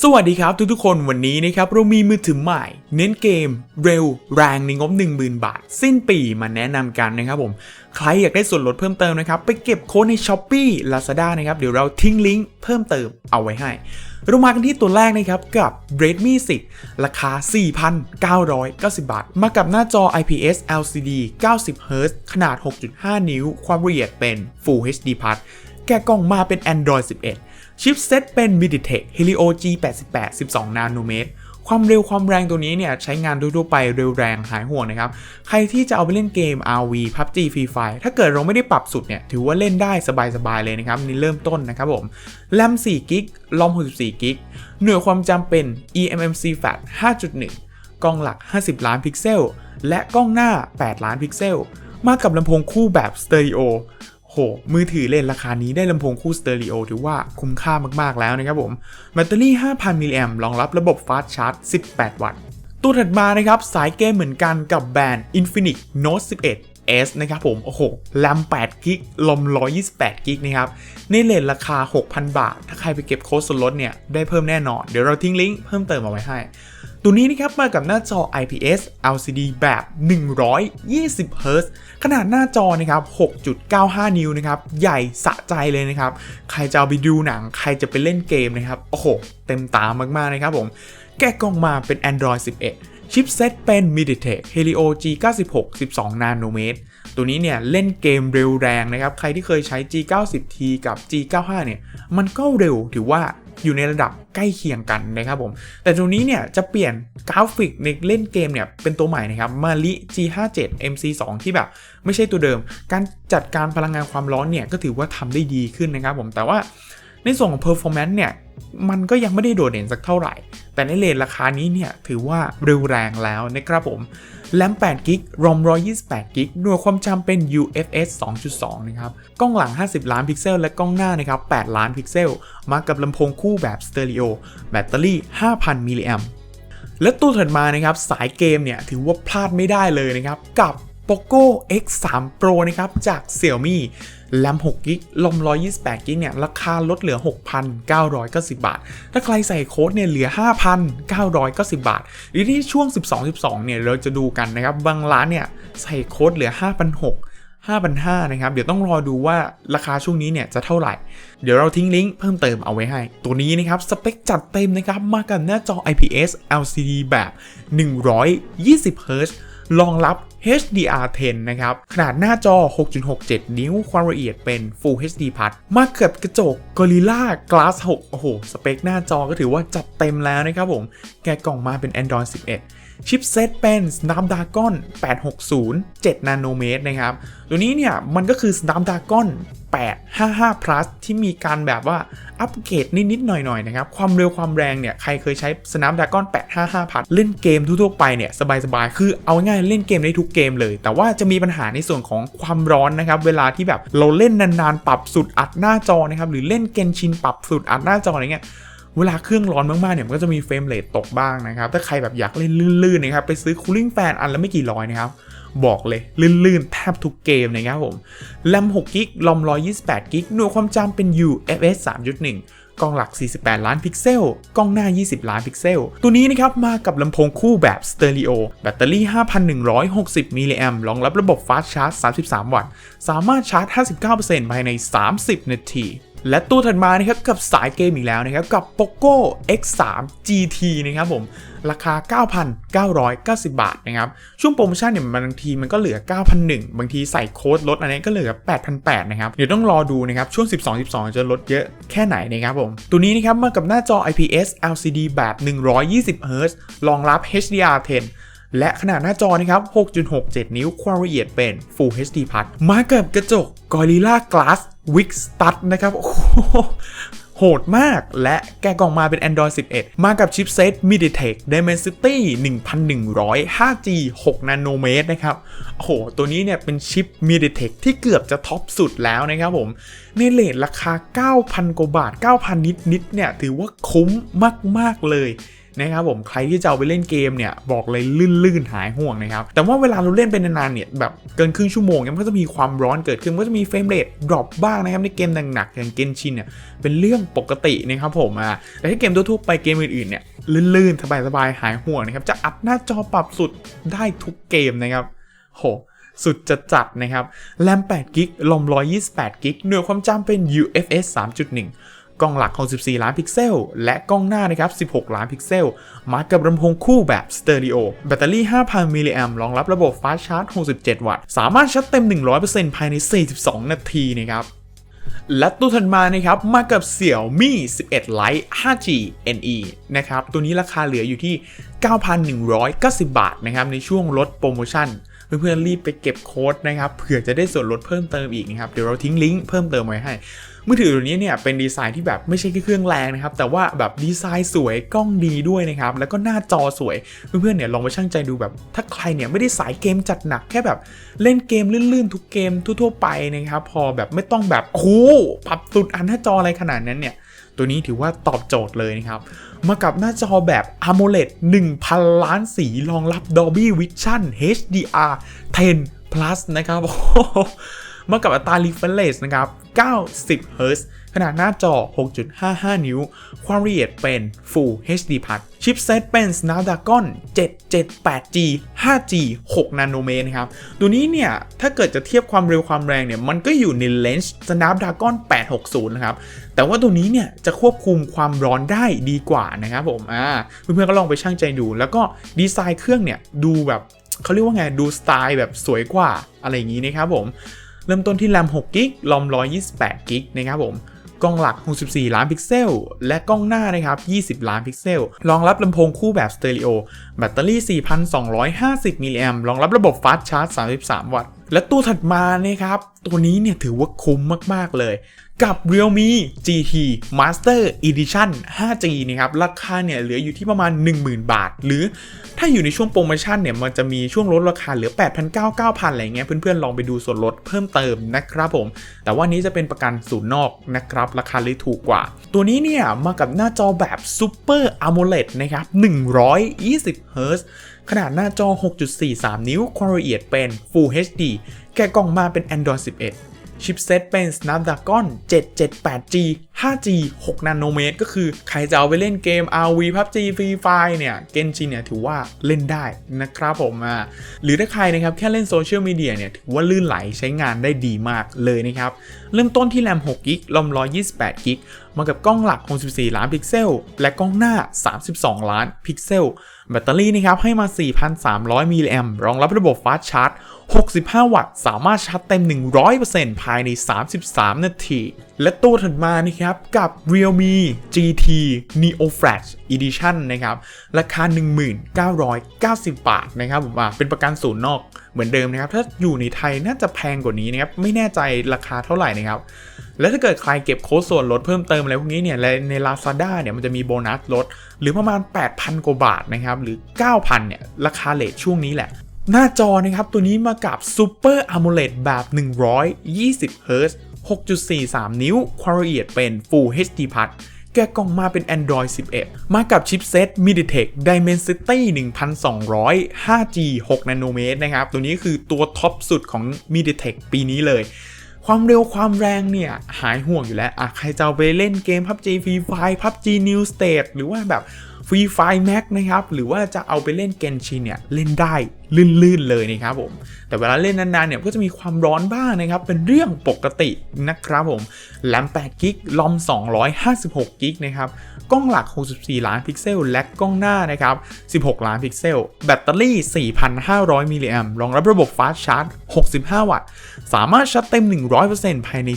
สวัสดีครับทุกๆคนวันนี้นะครับเรามีมือถือใหม่ เน้นเกม เร็วแรงในงบ 10,000 บาท สิ้นปีมาแนะนำกันนะครับผม ใครอยากได้ส่วนลดเพิ่มเติมนะครับ ไปเก็บโค้ดใน s h อ p e e Lazada นะครับ เดี๋ยวเราทิ้งลิงก์เพิ่มเติมเอาไว้ให้ เรามากันที่ตัวแรกนะครับ กับ Redmi 10 ราคา 4,990 บาท มากับหน้าจอ IPS LCD 90 Hz ขนาด 6.5 นิ้ว ความละเอียดเป็น Full HD แกะกล่องมาเป็น Android 11 ชิปเซตเป็น MediaTek Helio G88 12 นาโนเมตรความเร็วความแรงตัวนี้เนี่ยใช้งานทั่วไปเร็วแรงหายห่วงนะครับ ใครที่จะเอาไปเล่นเกม RV PUBG Free Fire ถ้าเกิดเราไม่ได้ปรับสุดเนี่ยถือว่าเล่นได้สบายๆเลยนะครับนี่เริ่มต้นนะครับผมแรม4กิกลอม64กิกหน่วยความจำเป็น eMMC FAT 5.1 กล้องหลัก 50 ล้านพิกเซล และกล้องหน้า 8 ล้านพิกเซล มากับลำโพงคู่แบบสเตอริโอ โห มือถือเล่นราคานี้ได้ลำโพงคู่สเตอริโอถือว่าคุ้มค่ามากๆแล้วนะครับผม แบตเตอรี่ 5,000 มิลลิแอมรองรับระบบฟาสต์ชาร์จ 18 วัตต์ ตัวถัดมานะครับ สายเกมเหมือนกันกับแบรนด์ Infinix Note 11 S นะครับผม โอ้โหแรม8กิกลม128กิกนะครับ ในเลทราคา 6,000 บาท ถ้าใครไปเก็บโค้ดส่วนลดเนี่ย ได้เพิ่มแน่นอน เดี๋ยวเราทิ้งลิงก์เพิ่มเติมเอาไว้ให้ ตัวนี้นะครับมากับหน้าจอ IPS LCD แบบ 120 Hz ขนาดหน้าจอนะครับ 6.95 นิ้วนะครับ ใหญ่สะใจเลยนะครับ ใครจะเอาไปดูหนัง ใครจะไปเล่นเกมนะครับ โอ้โห เต็มตามากๆนะครับผม แกะกล่องมาเป็น Android 11 ชิปเซตเป็น MediaTek Helio G96 12นาโนเมตรตัวนี้เนี่ยเล่นเกมเร็วแรงนะครับ ใครที่เคยใช้ G90T กับ G95 เนี่ย มันก็เร็วถือว่า อยู่ในระดับใกล้เคียงกันนะครับผม แต่ตัวนี้เนี่ยจะเปลี่ยนกราฟิกในเล่นเกมเนี่ยเป็นตัวใหม่นะครับมาลิ G57 MC2 ที่แบบไม่ใช่ตัวเดิม การจัดการพลังงานความร้อนเนี่ยก็ถือว่าทำได้ดีขึ้นนะครับผมแต่ว่า ในส่วนของ performance เนี่ยมันก็ยังไม่ได้โดดเด่นสักเท่าไหร่ แต่ในเลทราคานี้เนี่ยถือว่าเร็วแรงแล้วนะครับผมแรม8กิกรอม128กิกหน่วยความจำเป็น UFS 2.2 นะครับ กล้องหลัง 50 ล้านพิกเซล และกล้องหน้านะครับ 8 ล้านพิกเซล มากับลำโพงคู่แบบสเตอริโอ แบตเตอรี่ 5,000 มิลลิแอมและตัวถัดมานะครับ สายเกมเนี่ยถือว่าพลาดไม่ได้เลยนะครับ กับ POCO X3 Pro นะครับ จาก Xiaomi แรม6กิกลม128กิกเนี่ยราคาลดเหลือ 6,990 บาท ถ้าใครใส่โค้ดเนี่ยเหลือ 5,990 บาทหรือที่ช่วง 12-12 เนี่ยเราจะดูกันนะครับบางร้านเนี่ยใส่โค้ดเหลือ 5,600 5,500นะครับ เดี๋ยวต้องรอดูว่าราคาช่วงนี้เนี่ยจะเท่าไหร่ เดี๋ยวเราทิ้งลิงก์เพิ่มเติมเอาไว้ให้ ตัวนี้นะครับ สเปคจัดเต็มนะครับ มากับหน้าจอ IPS LCD แบบ 120 Hz รองรับ HDR10 นะครับ ขนาดหน้าจอ 6.67 นิ้ว ความละเอียดเป็น Full HD Plus มาเกือบกระจก Gorilla Glass 6 โอ้โห สเปคหน้าจอก็ถือว่าจัดเต็มแล้วนะครับผม แกกล่องมาเป็น Android 11 ชิปเซตเป็น Snapdragon 860 7 นาโนเมตรนะครับ ตัวนี้เนี่ยมันก็คือ Snapdragon 855 plus ที่มีการแบบว่าอัปเกรดนิดๆหน่อยๆนะครับ ความเร็วความแรงเนี่ย ใครเคยใช้ Snapdragon 855 plus เล่นเกมทั่วๆไปเนี่ย สบายๆ คือเอาง่ายเล่นเกมได้ทุกเกมเลย แต่ว่าจะมีปัญหาในส่วนของความร้อนนะครับ เวลาที่แบบเราเล่นนานๆ ปรับสุดอัดหน้าจอนะครับ หรือเล่นเกนชินปรับสุดอัดหน้าจออะไรเงี้ย เวลาเครื่องร้อนมากๆเนี่ยมันก็จะมีเฟรมเรทตกบ้างนะครับ ถ้าใครแบบอยากเล่นลื่นๆนะครับไปซื้อคูลิ่งแฟนอันละไม่กี่ร้อยนะครับบอกเลยลื่นๆแทบทุกเกมนะครับผมแรม6กิกลอม128กิกหน่วยความจำเป็น UFS 3.1 กล้องหลัก 48 ล้านพิกเซล กล้องหน้า 20 ล้านพิกเซล ตัวนี้นะครับมากับลำโพงคู่แบบสเตอริโอแบตเตอรี่ 5,160 มิลลิแอมรองรับระบบฟาสต์ชาร์จ 33 วัตต์ สามารถชาร์จ 59%ภายใน 30 นาที และตัวถัดมานะครับกับสายเกมอีกแล้วนะครับกับ POCO X3 GT นะครับผมราคา 9,990 บาทนะครับช่วงโปรโมชั่นเนี่ยบางทีมันก็เหลือ 9,001 บางทีใส่โค้ดลดอันนี้ก็เหลือ 8,800นะครับเดี๋ยวต้องรอดูนะครับช่วง 12 12 จะลดเยอะแค่ไหนนะครับผมตัวนี้นะครับมากับหน้าจอ IPS LCD แบบ120 Hz รองรับ HDR10 และขนาดหน้าจอนะครับ 6.67 นิ้ว ความละเอียดเป็น Full HD Plus มากับกระจก Gorilla Glass Wix Stud นะครับโอ้โหดมากและแกะกล่องมาเป็น Android 11 มากับชิปเซต MediaTek Dimensity 1100 5G 6 นาโนเมตรนะครับโอ้โห ตัวนี้เนี่ยเป็นชิป MediaTek ที่เกือบจะท็อปสุดแล้วนะครับผม ในเลทราคา 9,000 กว่าบาท 9,000 นิดๆเนี่ย ถือว่าคุ้มมาก ๆ เลย นะครับผมใครที่จะเอาไปเล่นเกมเนี่ยบอกเลยลื่นๆหายห่วงนะครับแต่ว่าเวลาเราเล่นเป็นนานๆเนี่ยแบบเกินครึ่งชั่วโมงเนี่ยมันก็จะมีความร้อนเกิดขึ้นก็จะมีเฟรมเรทดรอปบ้างนะครับในเกมหนักๆอย่างเกนชินเนี่ยเป็นเรื่องปกตินะครับผมอะแต่ถ้าเกมทั่วๆไปเกมอื่นๆเนี่ยลื่นๆสบายๆหายห่วงนะครับจะอัพหน้าจอปรับสุดได้ทุกเกมนะครับโหสุดจะจัดนะครับ แรม8กิกลม128กิกหน่วยความจำเป็น UFS 3.1 กล้องหลัก 64 ล้านพิกเซล และกล้องหน้านะครับ 16 ล้านพิกเซล มากับลำโพงคู่แบบสเตอริโอ แบตเตอรี่ 5,000 มิลลิแอมรองรับระบบฟาสชาร์จ 67 วัตต์ สามารถชาร์จเต็ม 100%ภายใน 42 นาทีนะครับและตัวถัดมานะครับมากับเสี่ยวมี่11 Lite 5G NE นะครับตัวนี้ราคาเหลืออยู่ที่ 9,190 บาทนะครับในช่วงลดโปรโมชั่น เพื่อนๆรีบไปเก็บโค้ดนะครับเผื่อจะได้ส่วนลดเพิ่มเติมอีกนะครับเดี๋ยวเราทิ้งลิงก์เพิ่มเติมไว้ให้ มือถือตัวนี้เนี่ยเป็นดีไซน์ที่แบบไม่ใช่แค่เครื่องแรงนะครับแต่ว่าแบบดีไซน์สวยกล้องดีด้วยนะครับแล้วก็หน้าจอสวยเพื่อนๆเนี่ยลองไปช่างใจดูแบบถ้าใครเนี่ยไม่ได้สายเกมจัดหนักแค่แบบเล่นเกมลื่นๆทุกเกมทั่วๆไปนะครับพอแบบไม่ต้องแบบโอ้โหปรับสุดอันหน้าจออะไรขนาดนั้นเนี่ยตัวนี้ถือว่าตอบโจทย์เลยนะครับ มากับหน้าจอแบบ AMOLED 1000 ล้านสีรองรับ Dolby Vision HDR 10 plus นะครับโอ้โหมากับอัตรา refresh นะครับ 90 Hz ขนาดหน้าจอ 6.55 นิ้ว ความละเอียดเป็น Full HD Plus ชิปเซตเป็น Snapdragon 778G 5G 6 นาโนเมตรครับ ตัวนี้เนี่ย ถ้าเกิดจะเทียบความเร็วความแรงเนี่ย มันก็อยู่ในเลนส์ Snapdragon 860 นะครับ แต่ว่าตัวนี้เนี่ย จะควบคุมความร้อนได้ดีกว่านะครับผม อ่า เพื่อนๆก็ลองไปช่างใจดู แล้วก็ดีไซน์เครื่องเนี่ย ดูแบบเขาเรียกว่าไง ดูสไตล์แบบสวยกว่าอะไรอย่างนี้นะครับผม เริ่มต้นที่แรม6กิกลอม128กิกนะครับผมกล้องหลัก 64 ล้านพิกเซล และกล้องหน้านะครับ 20 ล้านพิกเซล รองรับลำโพงคู่แบบสเตอริโอ แบตเตอรี่ 4,250 มิลลิแอมรองรับระบบฟาสต์ชาร์จ 33 วัตต์ และตัวถัดมานะครับ ตัวนี้เนี่ยถือว่าคุ้มมาก ๆ เลย กับ Realme GT Master Edition 5G นะครับ ราคาเนี่ยเหลืออยู่ที่ประมาณ 10,000 บาท หรือถ้าอยู่ในช่วงโปรโมชั่นเนี่ย มันจะมีช่วงลดราคาเหลือ 8,900 9,000 อะไรเงี้ย เพื่อนๆ ลองไปดูส่วนลดเพิ่มเติมนะครับผม แต่ว่านี้จะเป็นประกันศูนย์นอกนะครับ ราคาเลยถูกกว่า ตัวนี้เนี่ย มากับหน้าจอแบบ Super AMOLED นะครับ 120 Hz ขนาดหน้าจอ 6.43 นิ้ว ความละเอียดเป็น Full HD แกะกล่องมาเป็น Android 11 ชิปเซตเป็น Snapdragon 778G 5G 6 นาโนเมตร ก็คือใครจะเอาไปเล่นเกม RV PUBG Free Fire เนี่ยเกนชินเนี่ยถือว่าเล่นได้นะครับผมอะหรือถ้าใครนะครับแค่เล่นโซเชียลมีเดียเนี่ยถือว่าลื่นไหลใช้งานได้ดีมากเลยนะครับ เริ่มต้นที่แรม6กิกลอม128กิกมากับกล้องหลัก 64 ล้านพิกเซล และกล้องหน้า 32 ล้านพิกเซล แบตเตอรี่นะครับให้มา 4,300 มิลลิแอมรองรับระบบฟาสชาร์จ 65 วัตต์ สามารถชาร์จเต็ม 100%ภายใน 33 นาที และตัวถัดมานะครับกับ Realme GT Neo Flash Edition นะครับราคา 1990 บาทนะครับผมอะเป็นประกันศูนย์นอกเหมือนเดิมนะครับ ถ้าอยู่ในไทยน่าจะแพงกว่านี้นะครับ ไม่แน่ใจราคาเท่าไหร่นะครับ แล้วถ้าเกิดใครเก็บโค้ดส่วนลดเพิ่มเติมอะไรพวกนี้เนี่ย ใน Lazada เนี่ยมันจะมีโบนัสลด หรือประมาณ 8,000 กว่าบาทนะครับ หรือ 9,000 เนี่ย ราคาเลทช่วงนี้แหละ หน้าจอนะครับ ตัวนี้มากับ Super AMOLED แบบ 120 Hz 6.43 นิ้ว ความละเอียดเป็น Full HD Plus แกะกล่องมาเป็น Android 11 มากับชิปเซต MediaTek Dimensity 1200 5G 6 นาโนเมตรนะครับ ตัวนี้คือตัวท็อปสุดของ MediaTek ปีนี้เลย ความเร็วความแรงเนี่ย หายห่วงอยู่แล้วใครจะเอาไปเล่นเกม PUBG Free Fire PUBG New State หรือว่าแบบ Free Fire Max นะครับ หรือว่าจะเอาไปเล่นเกนชินเนี่ย เล่นได้ ลื่นๆเลยนะครับผม แต่เวลาเล่นนานๆเนี่ยก็จะมีความร้อนบ้างนะครับ เป็นเรื่องปกตินะครับผมแรม8กิกลอม 256กิกนะครับ กล้องหลัก 64 ล้านพิกเซล และกล้องหน้านะครับ 16 ล้านพิกเซล แบตเตอรี่ 4,500 มิลลิแอมรองรับระบบฟาสชาร์จ 65 วัตต์ สามารถชาร์จเต็ม 100%ภายใน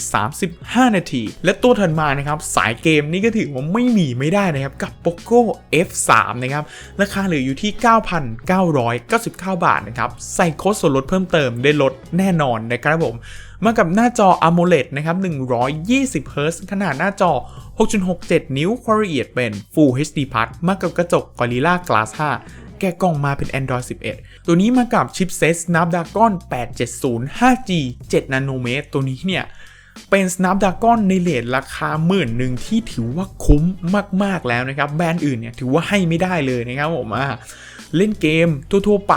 35 นาที และตัวถัดมานะครับ สายเกมนี่ก็ถือว่าไม่มีไม่ได้นะครับ กับ POCO F3 นะครับ ราคาเหลืออยู่ที่ 9,999 บาทนะครับ ใส่โค้ดส่วนลดเพิ่มเติมได้ลดแน่นอนนะครับผม มากับหน้าจอ AMOLED นะครับ120 Hz ขนาดหน้าจอ 6.67 นิ้วความละเอียดเป็น Full HD Plus มากับกระจก Gorilla Glass 5แกะกล่องมาเป็น Android 11 ตัวนี้มากับชิปเซต Snapdragon 870 5G 7 นาโนเมตร ตัวนี้เนี่ย เป็น Snapdragon ในเลทราคาหมื่นหนึ่งที่ถือว่าคุ้มมาก ๆ แล้วนะครับ แบรนด์อื่นเนี่ยถือว่าให้ไม่ได้เลยนะครับผมอะเล่นเกมทั่ว ๆ ไป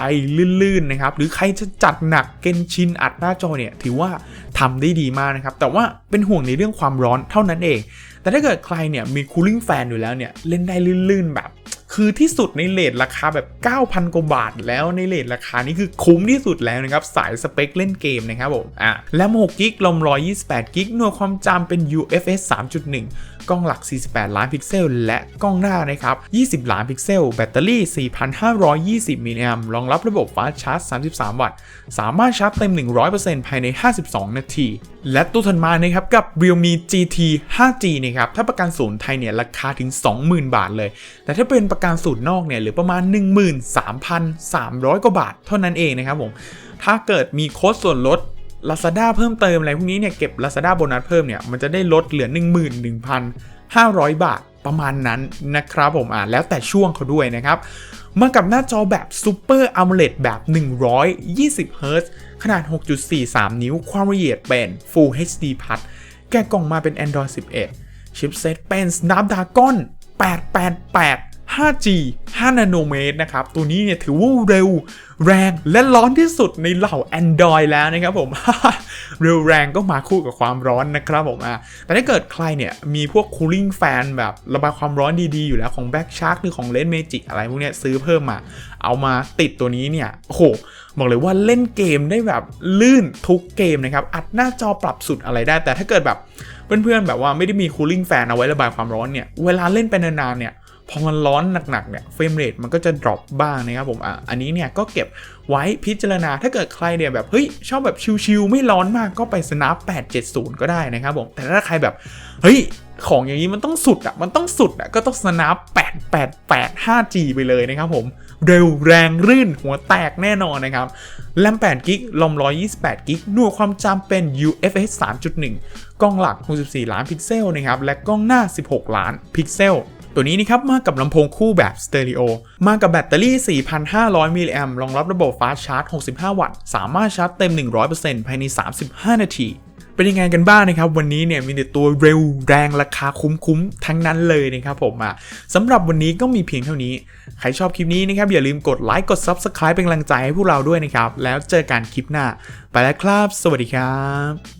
ลื่น ๆ นะครับ หรือใครจะจัดหนักเกนชินอัดหน้าจอเนี่ย ถือว่าทำได้ดีมากนะครับ แต่ว่าเป็นห่วงในเรื่องความร้อนเท่านั้นเอง แต่ถ้าเกิดใครเนี่ยมี cooling fan อยู่แล้วเนี่ย เล่นได้ลื่น ๆ แบบ คือที่สุดในเลทราคาแบบ 9,000 กว่าบาท แล้วในเลทราคานี้คือคุ้มที่สุดแล้วนะครับ สายสเปคเล่นเกมนะครับผมอะแรม6กิกลม128กิกหน่วยความจำเป็น UFS 3.1 กล้องหลัก 48 ล้านพิกเซล และกล้องหน้านะครับ 20 ล้านพิกเซล แบตเตอรี่ 4,520 มิลลิแอมรองรับระบบฟ้าสต์ชาร์จ 33 วัตต์ สามารถชาร์จเต็ม 100%ภายใน 52 นาที และตัวถัดมานะครับกับ Realme GT 5G นะครับถ้าประกันศูนย์ไทยเนี่ยราคาถึง 20,000 บาทเลย แต่ถ้าเป็นประกันศูนย์นอกเนี่ยหรือประมาณ 13,300 กว่าบาทเท่านั้นเองนะครับผมถ้าเกิดมีโค้ดส่วนลด Lazada เพิ่มเติมอะไรพวกนี้เนี่ยเก็บ Lazada โบนัสเพิ่มเนี่ยมันจะได้ลดเหลือ 11,500 บาท ประมาณนั้นนะครับผมอ่าแล้วแต่ช่วงเขาด้วยนะครับมากับหน้าจอแบบ Super AMOLED แบบ 120 Hz ขนาด 6.43 นิ้ว ความละเอียดเป็น Full HD Plus แกะกล่องมาเป็น Android 11 ชิปเซตเป็น Snapdragon 888 5G 5 นาโนเมตรนะครับ ตัวนี้เนี่ยถือว่าเร็วแรงและร้อนที่สุดในเหล่า Android แล้วนะครับผม เร็วแรงก็มาคู่กับความร้อนนะครับผมอะแต่ถ้าเกิดใครเนี่ย มีพวก cooling fan แบบระบายความร้อนดีๆ อยู่แล้วของ Black Shark หรือของ Red Magic อะไรพวกเนี้ยซื้อเพิ่มมา เอามาติดตัวนี้เนี่ยโอ้โหบอกเลยว่าเล่นเกมได้แบบลื่นทุกเกมนะครับ อัดหน้าจอปรับสุดอะไรได้ แต่ถ้าเกิดแบบเพื่อนๆแบบว่าไม่ได้มี cooling fan เอาไว้ระบายความร้อนเนี่ย เวลาเล่นไปนานๆเนี่ย พอมันร้อนหนักๆเนี่ยเฟรมเรทมันก็จะ drop บ้างนะครับผมอะอันนี้เนี่ยก็เก็บไว้พิจารณาถ้าเกิดใครเนี่ยแบบเฮ้ยชอบแบบชิลๆไม่ร้อนมากก็ไป snap 870 ก็ได้นะครับผมแต่ถ้าใครแบบเฮ้ยของอย่างนี้มันต้องสุดอะมันต้องสุดอะก็ต้อง snap 888 5G ไปเลยนะครับผมเร็วแรงรื่นหัวแตกแน่นอนนะครับแรม8กิกลม128กิกหน่วยความจำเป็น UFS 3.1 กล้องหลัก 64 ล้านพิกเซลนะครับและกล้องหน้า 16 ล้านพิกเซล ตัวนี้นะครับมากับลำโพงคู่แบบสเตอริโอมากับแบตเตอรี่ 4,500 มิลลิแอมรองรับระบบฟาสชาร์จ 65 วัตต์ สามารถชาร์จเต็ม 100%ภายใน 35 นาทีเป็นยังไงกันบ้างนะครับ วันนี้เนี่ยมีแต่ตัวเร็วแรงราคาคุ้มๆ ทั้งนั้นเลยนะครับผมอะสำหรับวันนี้ก็มีเพียงเท่านี้ ใครชอบคลิปนี้นะครับ อย่าลืมกดไลค์กด Subscribe เป็นกำลังใจให้พวกเราด้วยนะครับ แล้วเจอกันคลิปหน้า ไปแล้วครับ สวัสดีครับ